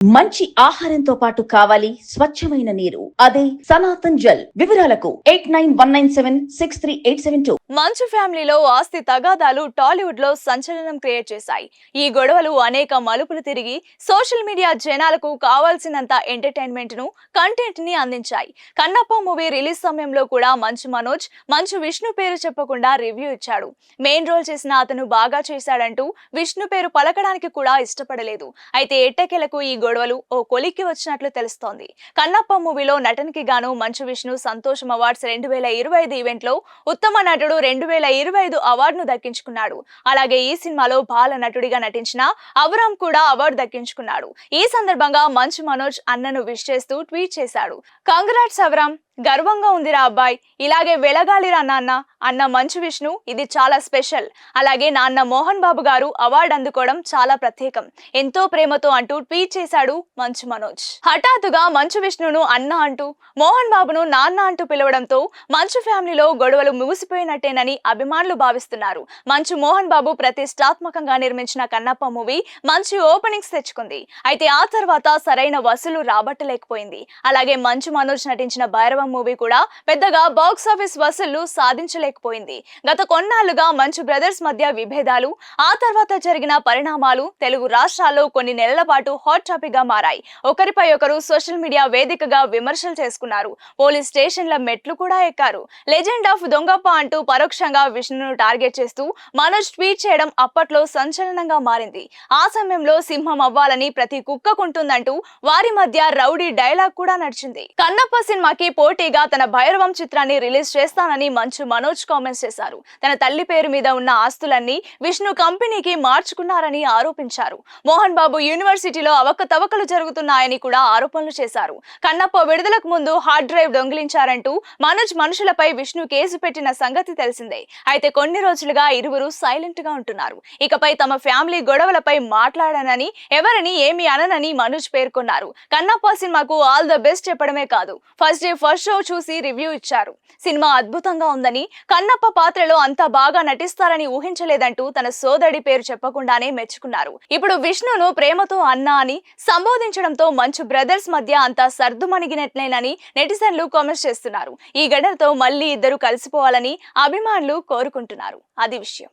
మంచి ఆహారంతో పాటు కావాలి స్వచ్ఛమైన నీరు. అదే సనాతన్ జల్. వివరాలకు eight nine one nine seven six three eight seven two. Manchu ఫ్యామిలీలో ఆస్తి తగాదాలు టాలీవుడ్లో సంచలనం క్రియేట్ చేశాయి. ఈ గొడవలు అనేక మలుపులు తిరిగి సోషల్ మీడియా జనాలకు కావాల్సినంత ఎంటర్టైన్మెంట్ను కంటెంట్ని అందించాయి. కన్నప్ప మూవీ రిలీజ్ సమయంలో కూడా మంచు మనోజ్ మంచు విష్ణు పేరు చెప్పకుండా రివ్యూ ఇచ్చాడు. మెయిన్ రోల్ చేసిన అతను బాగా చేశాడంటూ విష్ణు పేరు పలకడానికి కూడా ఇష్టపడలేదు. అయితే ఎట్టకేలకు ఈ గొడవలు ఓ కొలిక్కి వచ్చినట్లు తెలుస్తోంది. కన్నప్ప మూవీలో నటనకి గాను మంచు విష్ణు సంతోషం అవార్డ్స్ రెండు వేల ఇరవై ఐదు ఈవెంట్లో ఉత్తమ నటుడు రెండు వేల ఇరవై ఐదు అవార్డును దక్కించుకున్నాడు. అలాగే ఈ సినిమాలో బాల నటుడిగా నటించిన అవరామ్ కూడా అవార్డు దక్కించుకున్నాడు. ఈ సందర్భంగా మంచు మనోజ్ అన్నను విష్ చేస్తూ ట్వీట్ చేశాడు. కంగ్రాట్స్ అవరామ్! గర్వంగా ఉందిరా అబ్బాయి. ఇలాగే వెలగాలిరా నాన్న. అన్న మంచు విష్ణు ఇది చాలా స్పెషల్. అలాగే నాన్న మోహన్ బాబు గారు అవార్డు అందుకోవడం చాలా ప్రత్యేకం. ఎంతో ప్రేమతో అంటూ ట్వీట్ చేశాడు మంచు మనోజ్. హఠాత్తుగా మంచు విష్ణును అన్న అంటూ మోహన్ బాబును నాన్న అంటూ పిలవడంతో మంచు ఫ్యామిలీలో గొడవలు ముగిసిపోయినట్టేనని అభిమానులు భావిస్తున్నారు. మంచు మోహన్ బాబు ప్రతిష్టాత్మకంగా నిర్మించిన కన్నప్ప మూవీ మంచి ఓపెనింగ్స్ తెచ్చుకుంది. అయితే ఆ తర్వాత సరైన వసూలు రాబట్టలేకపోయింది. అలాగే మంచు మనోజ్ నటించిన భైరవం మూవీ కూడా పెద్దగా బాక్స్ ఆఫీస్ వసూళ్ళు సాధించలేకపోయింది. గత కొన్నాళ్ళుగా మంచు బ్రదర్స్ మధ్య విభేదాలు ఆ తర్వాత జరిగిన పరిణామాలు తెలుగు రాష్ట్రాల్లో కొన్ని నెలల పాటు హాట్ టాపిక్గా మారాయి. ఒకరిపై ఒకరు సోషల్ మీడియా వేదికగా విమర్శలు చేసుకున్నారు. పోలీస్ స్టేషన్ల మెట్లు కూడా ఎక్కారు. లెజెండ్ ఆఫ్ దొంగప్ప అంటూ పరోక్షంగా విష్ణును టార్గెట్ చేస్తూ మనోజ్ ట్వీట్ చేయడం అప్పట్లో సంచలనంగా మారింది. ఆ సమయంలో సింహం అవ్వాలని ప్రతి కుక్కకుంటుందంటూ వారి మధ్య రౌడీ డైలాగ్ కూడా నడిచింది. కన్నప్ప సినిమాకి పోటీగా తన భైరవం చిత్రాన్ని రిలీజ్ చేస్తానని మంచు మనోజ్ కామెంట్స్ చేశారు. తన తల్లి పేరు మీద ఉన్న ఆస్తులన్నీ విష్ణు కంపెనీకి మార్చుకున్నారని ఆరోపించారు. మోహన్ బాబు యూనివర్సిటీలో అవకతవకలు జరుగుతున్నాయని కూడా ఆరోపణలు చేశారు. కన్నప్ప విడుదలకు ముందు హార్డ్ డ్రైవ్ దొంగిలించారంటూ మనోజ్ మనుషులపై విష్ణు కేసు పెట్టిన సంగతి తెలిసిందే. అయితే కొన్ని రోజులుగా ఇరువురు సైలెంట్గా ఉంటున్నారు. ఇకపై తమ ఫ్యామిలీ గొడవలపై మాట్లాడానని ఎవరిని ఏమి అననని మనోజ్ పేర్కొన్నారు. కన్నప్ప సినిమాకు ఆల్ ద బెస్ట్ చెప్పడమే కాదు. ఫస్ట్ డే ఫస్ట్ షో చూసి రివ్యూ ఇచ్చారు. సినిమా అద్భుతంగా ఉందని కన్నప్ప పాత్రలో అంత బాగా నటిస్తారని ఊహించలేదంటూ తన సోదడి పేరు చెప్పకుండానే మెచ్చుకున్నారు. ఇప్పుడు విష్ణును ప్రేమతో అన్న అని సంబోధించడంతో మంచు బ్రదర్స్ మధ్య అంతా సర్దుమణిగినట్లేనని నెటిజన్లు కామెంట్స్ చేస్తున్నారు. ఈ ఘటనతో మళ్ళీ ఇద్దరు కలిసిపోవాలని అభిమానులు కోరుకుంటున్నారు. అది విషయం.